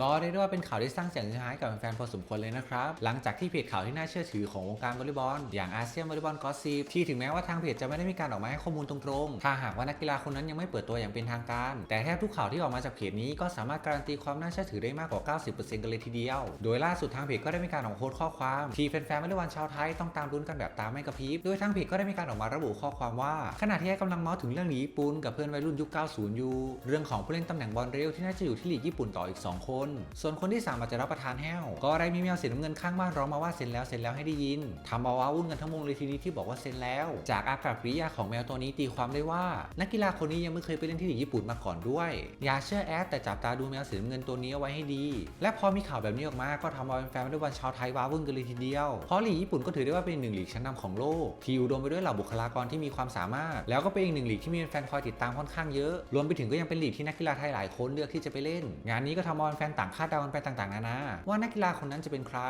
ก็เรียกได้ว่าเป็นข่าวที่สร้างเสียงฮือฮาให้กับแฟนๆพอสมควรเลยนะครับ หลังจากที่เพจข่าวที่น่าเชื่อถือของวงการวอลเลย์บอลอย่างอาเซียนวอลเลย์บอลกอซีที่ถึงแม้ว่าทางเพจจะไม่ได้มีการออกมาให้ข้อมูลตรงๆ ถ้าหากว่านักกีฬาคนนั้นยังไม่เปิดตัวอย่างเป็นทางการ แต่แทบทุกข่าวที่ออกมาจากเพจนี้ก็สามารถการันตีความน่าเชื่อถือได้มากกว่า 90%กันเลยทีเดียว โดยล่าสุดทางเพจก็ได้มีการออกโพสต์ข้อความที่แฟนๆวอลเลย์บอลชาวไทยต้องตามลุ้นกันแบบตามไม่กระพริบ โดยทางเพจก็ได้มีการออกมาระบุข้อความว่า ขณะที่กำลังเมาส์ถึงเรื่องหลีญี่ปุ่นกับเพื่อนวัยรุ่นยุค 90 อยู่ เรื่องของผู้เล่นตำแหน่งบอลเร็วที่น่าจะอยู่ที่ลีกญี่ปุ่นต่ออีก 2 คนส่วนคนที่ 3 อาจจะรับประทานแห้ว ก็ได้มีแมวสีน้ำเงินข้างบ้านร้องมาว่าเซ็นแล้วเซ็นแล้วให้ได้ยินทำเอาว้าวุ่นกันทั้งวงเลยทีนี้ที่บอกว่าเซ็นแล้ว จากอากับกริยาของแมวตัวนี้ตีความได้ว่า นักกีฬาคนนี้ยังไม่เคยไปเล่นที่ลีญี่ปุ่นมาก่อนด้วย อย่าเชื่อแอดแต่จับตาดูแมวสีน้ำเงินตัวนี้เอาไว้ให้ดี และพอมีข่าวแบบนี้ออกมาก็ทำเอาแฟนๆวอลเลย์บอลชาวไทยว้าวุ่นกันเลยทีเดียว เพราะลีกญี่ปุ่นก็ถือได้ว่าเป็นหนึ่งลีกชั้นนำของโลกที่อุดมไปด้วยเหล่าบุคลากรที่มีความสามารถ แล้วก็เป็นอีกหนึ่งลีกที่มีแฟนคอยติดตามค่อนข้างเยอะ รวมไปถึงก็ยังเป็นลีกที่นักกีฬาไทยหลายคนเลือกที่จะไปเล่น งานนี้ก็ทำเอาแฟนต่างคาดเดากันไปต่างๆนานาว่านักกีฬาคนนั้นจะเป็นใคร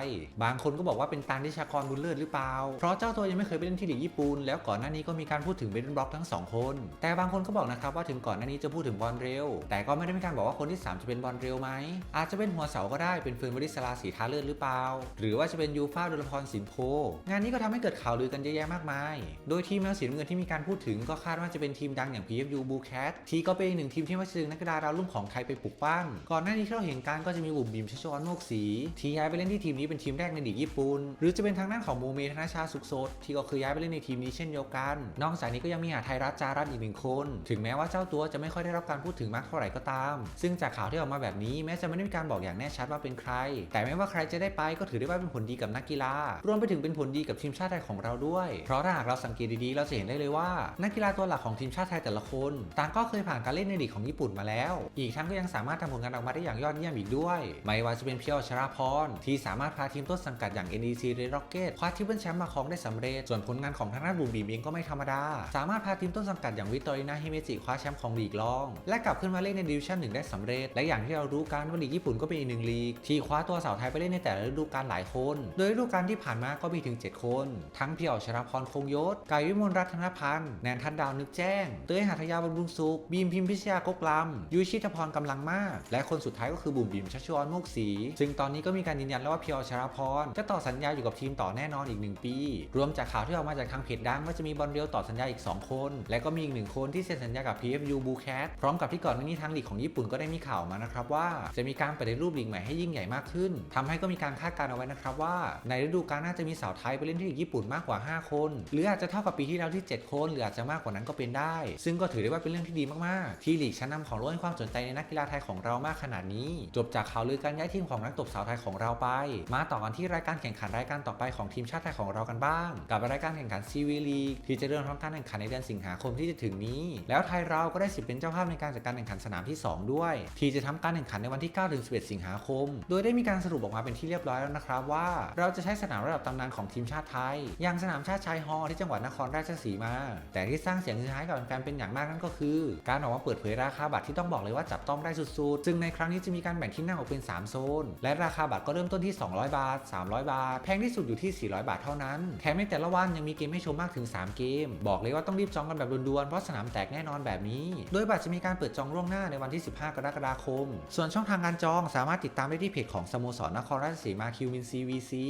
บางคนก็บอกว่าเป็นตานทิชากรบุญเลิศหรือเปล่า เพราะเจ้าตัวยังไม่เคยไปเล่นที่ลีกญี่ปุ่นแล้วก่อนหน้านี้ก็มีการพูดถึงเบนบล็อกทั้งสองคน แต่บางคนก็บอกนะครับว่าถึงก่อนหน้านี้จะพูดถึงบอลเร็ว แต่ก็ไม่ได้มีการบอกว่าคนที่สามจะเป็นบอลเร็วไหมอาจจะเป็นหัวเสาก็ได้เป็นเฟิร์นวริศราสีทาเลือดหรือเปล่า หรือว่าจะเป็นยูฟ่าดุลพรสินโพ งานนี้ก็ทำให้เกิดข่าวลือกันเยอะแยะมากมาย โดยทีมแมวสีน้ำเงินที่มีการพูดถึงก็คาดว่าจะเป็นทีมดังอย่าง PFU Blue Cat ที่ก็เป็นอีกหนึ่งทีมที่มาดึงนักกีฬาดาวรุ่งของไทยไปปลุกปั้นก่อนหน้านี้ที่เราเห็นการก็จะมีบุ๋มบิมชัชวานโมกศรีที่ย้ายไปเล่นที่ทีมนี้เป็นทีมแรกในลีกญี่ปุ่นหรือจะเป็นทางด้านของโมเมธนาชาสุขโสดที่ก็เคยย้ายไปเล่นในทีมนี้เช่นเดียวกัน นอกจากนี้ก็ยังมีหาไทยรัฐจารัตอีกหนึ่งคน ถึงแม้ว่าเจ้าตัวจะไม่ค่อยได้รับการพูดถึงมากเท่าไหร่ก็ตาม ซึ่งจากข่าวที่ออกมาแบบนี้แม้จะไม่ได้มีการบอกอย่างแน่ชัดว่าเป็นใคร แต่ไม่ว่าใครจะได้ไปก็ถือได้ว่าเป็นผลดีกับนักกีฬารวมไปถึงเป็นผลดีกับทีมชาติไทยของเราด้วย เพราะถ้าหากเราสังเกตดีๆเราจะเห็นได้เลยว่า นักกีฬาตัวหลักของทีมชาติไทยแต่ละคน ต่างก็เคยผ่านการเล่นในลีกของญี่ปุ่นมาแล้ว อีกทั้งก็ยังสามารถทำผลงานออกมาได้อย่างยอดเยี่ยมอีกด้วย ไม่ว่าจะเป็นเพียวชราพร ที่สามารถพาทีมต้นสังกัดอย่าง NEC Red Rocket คว้าทิปเปิลแชมป์มาครองได้สำเร็จ ส่วนผลงานของทางด้านบูมบีมเองก็ไม่ธรรมดา สามารถพาทีมต้นสังกัดอย่างวิตตอรินาฮิเมจิคว้าแชมป์ของลีกรอง และกลับขึ้นมาเล่นในดิวิชั่นหนึ่งได้สำเร็จ และอย่างที่เรารู้กันว่าลีกญี่ปุ่นก็เป็นอีกหนึ่งลีกที่คว้าตัวสาวไทยไปเล่นในแต่ละฤดูกาลหลายคน โดยฤดูกาลที่ผ่านมาก็มีถึง 7 คน ทั้งเพียวชราพรคงยศกายวิมลรัตนพันธ์แนนทัดดาวนึกแจ้งเต้ยหัทยาบำรุงสุขบีมพิมพิชยากกลำยุยชิตพรกำลังมาก และคนสุดท้ายก็คือบุ๋มบมชัชวานโมกศรีซึ่งตอนนี้ก็มีการยืนยันแล้วว่าเพียวชราพรจะต่อสัญญาอยู่กับทีมต่อแน่นอนอีก 1 ปี รวมจากข่าวที่ออกมาจากทางเพจดังว่าจะมีบอลเรียวต่อสัญญาอีก 2 คน และก็มีอีกหนึ่งคนที่เซ็นสัญญากับ PFU Blue Cat พร้อมกับที่ก่อนหน้านี้ทางลีกของญี่ปุ่นก็ได้มีข่าวมานะครับว่าจะมีการปฏิรูปลีกใหม่ให้ยิ่งใหญ่มากขึ้นทำให้ก็มีการคาดการณ์เอาไว้นะครับว่า ในฤดูกาลน้าจะมีสาวไทยไปเล่นที่ลีกญี่ปุ่นมากกว่า 5 คน หรืออาจจะเท่ากับปีที่แล้วที่ 7 คนหรืออาจจะมากกว่านั้นก็เป็นได้ ซึ่งก็ถือได้ว่าเป็นเรื่องที่ดีมากๆ ที่ลีกชั้นนำของโลกให้ความสนใจในนักกีฬาไทยของเรามากขนาดนี้จจบจากข่าวลือการย้ายทีมของนักตบสาวไทยของเราไป มาต่อกันที่รายการแข่งขันรายการต่อไปของทีมชาติไทยของเรากันบ้าง กับรายการแข่งขันซีวีลีกที่จะเริ่มทำการแข่งขันในเดือนสิงหาคมที่จะถึงนี้ แล้วไทยเราก็ได้สิทธิ์เป็นเจ้าภาพในการจัดการแข่งขันสนามที่ 2 ด้วย ที่จะทำการแข่งขันในวันที่9ถึง11 สิงหาคม โดยได้มีการสรุปออกมาเป็นที่เรียบร้อยแล้วนะครับว่า เราจะใช้สนามระดับตำนานของทีมชาติไทย อย่างสนามชาติชายฮอร์ที่จังหวัดนครราชสีมา แต่ที่สร้างเสียงฮือฮากับแฟนๆเป็นอย่างมากนั่นก็คือ การออกมาเปิดเผยราคาบัตรที่ต้องบอกเลยว่าจับต้องได้สุดๆ ซึ่งในครั้งนี้จะมีการแบ่งที่นั่งออกเป็น 3 โซน และราคาบัตรก็เริ่มต้นที่ 200 บาท 300 บาท แพงที่สุดอยู่ที่ 400 บาทเท่านั้น แถมในแต่ละวันยังมีเกมให้ชมมากถึง 3 เกม บอกเลยว่าต้องรีบจองกันแบบด่วนๆ เพราะสนามแตกแน่นอนแบบนี้ โดยบัตรจะมีการเปิดจองล่วงหน้าในวันที่ 15 กรกฎาคม ส่วนช่องทางการจองสามารถติดตามได้ที่เพจของสโมสรนครราชสีมาคิวมินซีวีซี